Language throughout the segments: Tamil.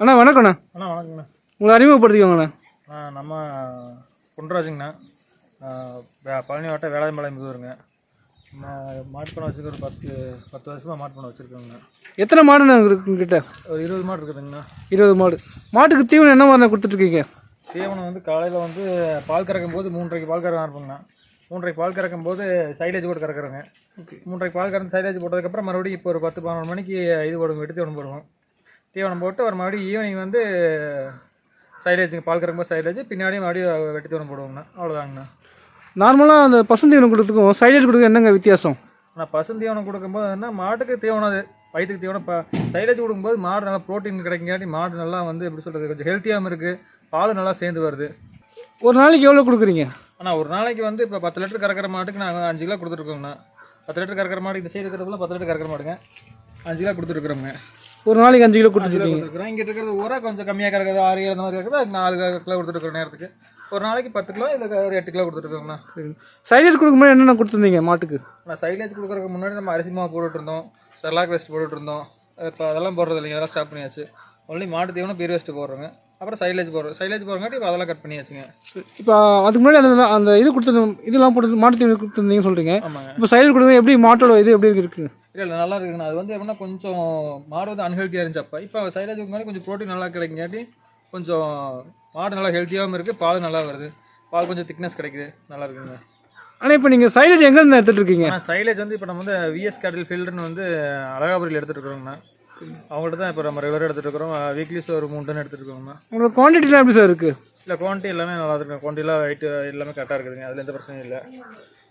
அண்ணா வணக்கண்ணா அண்ணா வணக்கங்கண்ணா உங்களை அறிமுகப்படுத்திக்கோங்கண்ணா. நம்ம குண்டராஜுங்கண்ணா பழனி வட்டம் வேளாண்மலை முதுவருங்க நம்ம மாட்டு பண்ணை வச்சுருக்க ஒரு பத்து பத்து வருஷமாக மாட்டு பண்ணை வச்சுருக்கோங்கண்ணா. எத்தனை மாடுண்ணா இருக்கு உங்ககிட்ட? ஒரு இருபது மாடு இருக்குதுங்கண்ணா. இருபது மாடு. மாட்டுக்கு தீவனம் என்ன மாதிரிண்ணா கொடுத்துட்ருக்கீங்க? தீவனம் வந்து காலையில் வந்து பால் கறக்கும் போது மூன்றரைக்கு பால் கறக்க ஆரம்பிங்கண்ணா மூன்றரைக்கு பால் கறக்கும் போது சைலேஜ் கூட கறக்குறோங்க. மூன்றரைக்கு பால் கறந்து சைலேஜ் போட்டதுக்கப்புறம் மறுபடியும் இப்போ ஒரு பத்து பதினொரு மணிக்கு இது போடுவோம் வெட்டி தீவனம் போடுவோம். தீவனம் போட்டு ஒரு மறுபடியும் ஈவினிங் வந்து சைலேஜுங்க பால் கறக்கும்போது சைலேஜ் பின்னாடியும் மறுபடியும் வெட்டி தீவனம் போடுவோங்கண்ணா. அவ்வளோதாங்கண்ணா. நார்மலாக அந்த பசுந்தீவனம் கொடுத்துக்கும் சைலேஜ் கொடுக்க என்னங்க வித்தியாசம்? ஆனால் பசும் தீவனம் கொடுக்கும்போது என்ன மாட்டுக்கு தீவனம் அது. வயிற்றுக்கு தீவனம் இப்போ சைலேஜ் கொடுக்கும்போது மாடு நல்லா ப்ரோட்டீன் கிடைக்குங்காட்டி மாடு நல்லா வந்து எப்படி சொல்கிறது கொஞ்சம் ஹெல்த்தியாகவும் இருக்குது பால் நல்லா சேர்ந்து வருது. ஒரு நாளைக்கு எவ்வளோ கொடுக்குறீங்க? ஆனால் ஒரு நாளைக்கு வந்து இப்போ பத்து லிட்டர் கறக்கிற மாட்டுக்கு நாங்கள் அஞ்சு கிலோ கொடுத்துருக்கோங்கண்ணா. பத்து லிட்டர் கறக்கிற மாடு இந்த சைடு இருக்கிறதுல பத்து லிட்டர் கறக்கிற மாடுங்க. அஞ்சு கிலோ கொடுத்துருக்குறோங்க ஒரு நாளைக்கு அஞ்சு கிலோ கொடுத்துருக்கீங்க இங்கே இருக்கிறது ஊரா கொஞ்சம் கம்மியாக கறக்குது ஆறு ஏழு அந்த மாதிரி இருக்கிறது அதுக்கு நாலு கிலோ கொடுத்துருக்குற நேரத்துக்கு. ஒரு நாளைக்கு பத்து கிலோ இல்லை ஒரு எட்டு கிலோ கொடுத்துருக்கோங்கண்ணா சரி. சைலேஜ் கொடுக்கும்போது என்னென்ன கொடுத்துருந்தீங்க மாட்டுக்கு? நான் சைலேஜ் கொடுக்குறதுக்கு முன்னாடி நம்ம அரிசி மாவு போட்டுட்டு இருந்தோம். செர்லாக் வேஸ்ட் போட்டுட்டு இருந்தோம். இப்போ அதெல்லாம் போடுறது இல்லைங்க அதெல்லாம் ஸ்டாப் பண்ணியாச்சு. ஒன்லி மாட்டு தீவனம் பீர் வேஸ்ட் போடுறோங்க. அப்புறம் சைலேஜ் போடுறோம். சைலேஜ் போடுறங்காட்டி இப்போ அதெல்லாம் கட் பண்ணியாச்சுங்க. இப்போ அதுக்கு முன்னாடி அந்த அந்த இது கொடுத்து இதெல்லாம் போட்டு மாட்டு தீவனம் கொடுத்துருந்தீங்கன்னு சொல்கிறீங்க இப்போ சைலேஜ் கொடுக்கும்போது எப்படி மாட்டோட இது எப்படி இருக்குது இல்லை இல்லை நல்லா இருக்குங்கண்ணா அது வந்து எப்படின்னா கொஞ்சம் மாடு வந்து அன்ஹெல்த்தியாக இருந்துச்சு அப்போ. இப்போ சைலேஜ் மாதிரி கொஞ்சம் ப்ரோட்டீன் நல்லா கிடைக்குங்காட்டி கொஞ்சம் மாடு நல்லா ஹெல்த்தியாகவும் இருக்குது பால் நல்லா வருது. பால் கொஞ்சம் திக்னஸ் கிடைக்குது. நல்லா இருக்குங்க. ஆனால் இப்போ நீங்கள் சைலேஜ் எங்கேருந்து எடுத்துகிட்டு இருக்கீங்க? சைலேஜ் வந்து இப்போ நம்ம வந்து விஎஸ் கேட்டில் ஃபீல்டுன்னு வந்து அழகாபுரியில் எடுத்துகிட்டு இருக்கிறோங்கண்ணா. அவங்கள்ட்ட தான் இப்போ நம்ம ரெகுலராக எடுத்துகிட்டு இருக்கிறோம். வீக்லிஸ் ஒரு மூணு டன் எடுத்துகிட்டு இருக்கோங்கண்ணா. உங்களோட குவான்டிட்டிலாம் எப்படி சார் இருக்குது இல்லை குவான்டிட்டி எல்லாமே நல்லா இருக்கு குவான்டிட்டிலாம் வெயிட் எல்லாமே கரெக்டாக இருக்குதுங்க. அதில் எந்த பிரச்சனையும் இல்லை.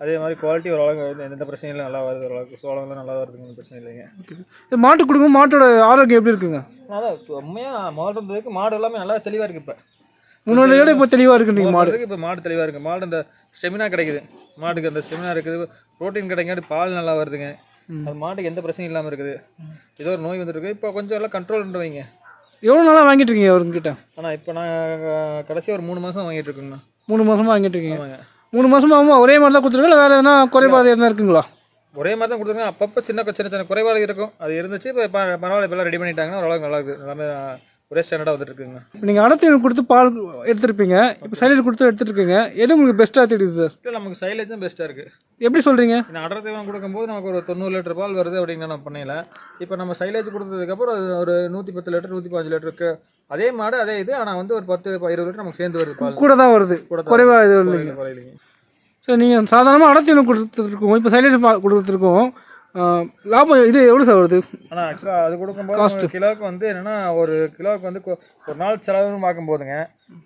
அதே மாதிரி குவாலிட்டி ஓரளவுக்கு எந்த பிரச்சனையும் நல்லா வருது ஓரளவுக்கு சோளங்கள்லாம் நல்லா வருதுங்க ஒண்ணும் பிரச்சனை இல்லைங்க. இது மாட்டு கொடுக்கும் மாட்டோட ஆரோக்கியம் எப்படி இருக்குங்க? அதான் உண்மையாக மாடு இருந்ததுக்கு மாடு எல்லாமே நல்லா தெளிவாக இருக்குது இப்போ. முன்னாடி விட இப்போ தெளிவாக இருக்கு நீங்கள் மாடு? இப்போ மாடு தெளிவாக இருக்குது மாடு இந்த ஸ்டெமினா கிடைக்குது. மாட்டுக்கு அந்த ஸ்டெமினா இருக்குது. ப்ரோட்டீன் கிடைக்காட்டி பால் நல்லா வருதுங்க. அது மாட்டுக்கு எந்த பிரச்சனையும் இல்லாமல் இருக்குது. ஏதோ ஒரு நோய் வந்துருக்கு. இப்போ கொஞ்சம் எல்லாம் கண்ட்ரோல் வைங்க. எவ்வளோ நாளாக வாங்கிட்டு இருக்கீங்க அவர்கிட்ட ஆனால் இப்போ நான் கடைசி ஒரு மூணு மாதம் வாங்கிட்டு இருக்கேங்கண்ணா மூணு மாசமா வாங்கிட்டு இருக்கீங்க. மூணு மாசமாகவும் ஒரே மாதிரி தான் கொடுத்துருக்கீங்க இல்லை வேறு எதனா குறைபாடு எதனா இருக்குங்களா? ஒரே மாதிரி தான் கொடுத்துருங்க அப்பப்போ சின்ன சின்ன சின்ன குறைபாடு இருக்கும். அது இருந்துச்சு இப்போ பரவாயில்ல இப்போலாம் ரெடி பண்ணிட்டாங்கன்னா ஓரளவுக்கு நல்லா இருக்குது. எல்லாமே ஒரே ஸ்டாண்டர்டாக வந்துட்டு இருக்குங்க நீங்கள் அடத்தீவனம் கொடுத்து பால் எடுத்துருப்பீங்க. இப்போ சைலேஜ் கொடுத்து எடுத்துட்டு இருக்கீங்க எது உங்களுக்கு பெஸ்ட்டாக தெரியுது சார் இல்லை நமக்கு சைலேஜ் தான் பெஸ்ட்டாக இருக்குது எப்படி சொல்கிறீங்க நான் அடர் தீவனம் கொடுக்கும்போது நமக்கு ஒரு தொண்ணூறு லிட்டர் பால் வருது அப்படிங்கிற நம்ம பண்ணையில இப்போ நம்ம சைலேஜ் கொடுத்ததுக்கப்புறம் ஒரு நூற்றி பத்து லிட்டர் நூற்றி பாஞ்சு லிட்டருக்கு அதே மாடு அதே இது ஆனால் வந்து ஒரு பத்து இருபது லிட்டர் நமக்கு சேர்ந்து வருது பால். கூட தான் வருது. கூட தான் குறைவா இது இல்லைங்க. சார் நீங்கள் சாதாரணமாக அடத்தீவனம் கொடுத்துருக்கோம் இப்போ சைலேஜ் கொடுத்துருக்கோம் லாபம் இது எவ்வளோ சார் வருது? ஆனால் ஆக்சுவலாக அது கொடுக்கும்போது ஒரு கிலோவுக்கு வந்து என்னன்னா ஒரு கிலோவுக்கு வந்து ஒரு நாள் செலவுன்னு பார்க்கும்போதுங்க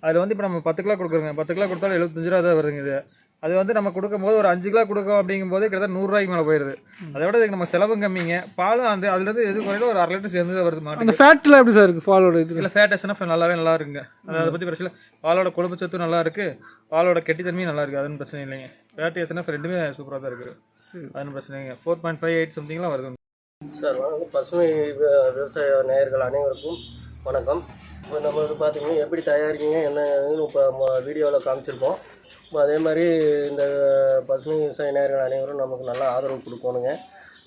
அதில் வந்து இப்போ நம்ம பத்து கிலோ கொடுக்குறோங்க. பத்து கிலோ கொடுத்தாலும் எழுபத்தஞ்சு ரூபா தான் வருதுங்க இது. அது வந்து நம்ம கொடுக்கும்போது ஒரு அஞ்சு கிலோ கொடுக்கும் அப்படிங்கும்போது கிட்டத்தட்ட நூறுரூவாய்க்கு மேலே போயிடுது அதை விட இதுக்கு நம்ம செலவும் கம்மிங்க. பாலும் அந்த அதுலேருந்து எது குறையில ஒரு அரை லிட்டர் சேர்ந்து வருது மாட்டுக்கு. அந்த ஃபேட்டில் எப்படி சார் இருக்குது பாலோட இது இல்லை ஃபேட் எஸ்என்எஃப் நல்லாவே நல்லா இருக்குங்க. அது பற்றி பிரச்சனை இல்லை. பாலோட கொழுப்பு சத்தும் நல்லா இருக்கு. பாலோட கெட்டித்தன்மையும் நல்லா இருக்கு. அதுன்னு பிரச்சனை இல்லைங்க. ஃபேட் எஸ்என்எஃப் ரெண்டுமே சூப்பராக தான் இருக்குது. அதுன்னு பிரச்சனை இல்லைங்க ஃபோர் பாயிண்ட் ஃபைவ் எயிட் சம்திங்லாம் வருது. சார் வணக்கம். பசுமை விவசாய நேயர்கள் அனைவருக்கும் வணக்கம். இப்போ நம்ம வந்து பார்த்தீங்கன்னா எப்படி தயாரிக்கீங்க என்னன்னு இப்போ வீடியோவில் காமிச்சிருக்கோம். அதே மாதிரி இந்த பசுமை விவசாய நேயர்கள் அனைவரும் நமக்கு நல்லா ஆதரவு கொடுக்கணுங்க.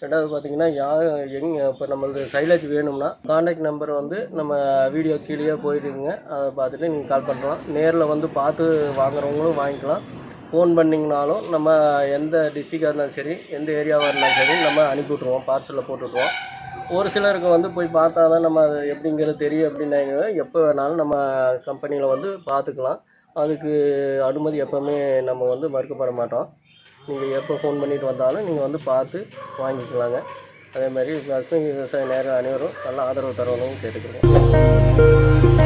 ரெண்டாவது பார்த்தீங்கன்னா யார் எங் இப்போ நம்மளது சைலேஜ் வேணும்னா காண்டாக்ட் நம்பர் வந்து நம்ம வீடியோ கீழே போயிட்டுங்க அதை பார்த்துட்டு நீங்கள் கால் பண்ணலாம். நேரில் வந்து பார்த்து வாங்குறவங்களும் வாங்கிக்கலாம். ஃபோன் பண்ணிங்கனாலும் நம்ம எந்த டிஸ்ட்ரிக்டாக இருந்தாலும் சரி எந்த ஏரியாவாக இருந்தாலும் சரி நம்ம அனுப்பி விட்ருவோம் பார்சலில் போட்டுவிட்ருவோம் ஒரு சிலருக்கு வந்து போய் பார்த்தா தான் நம்ம அது எப்படிங்கிறது தெரியும் அப்படின்னாங்க. எப்போ வேணாலும் நம்ம கம்பெனியில் வந்து பார்த்துக்கலாம். அதுக்கு அனுமதி எப்போவுமே நம்ம வந்து மறுக்கப்பட மாட்டோம். நீங்கள் எப்போ ஃபோன் பண்ணிட்டு வந்தாலும் நீங்கள் வந்து பார்த்து வாங்கிக்கலாங்க. அதே மாதிரி விவசாய நேரம் அனைவரும் நல்ல ஆதரவு தரணும்னு கேட்டுக்கிறோம்.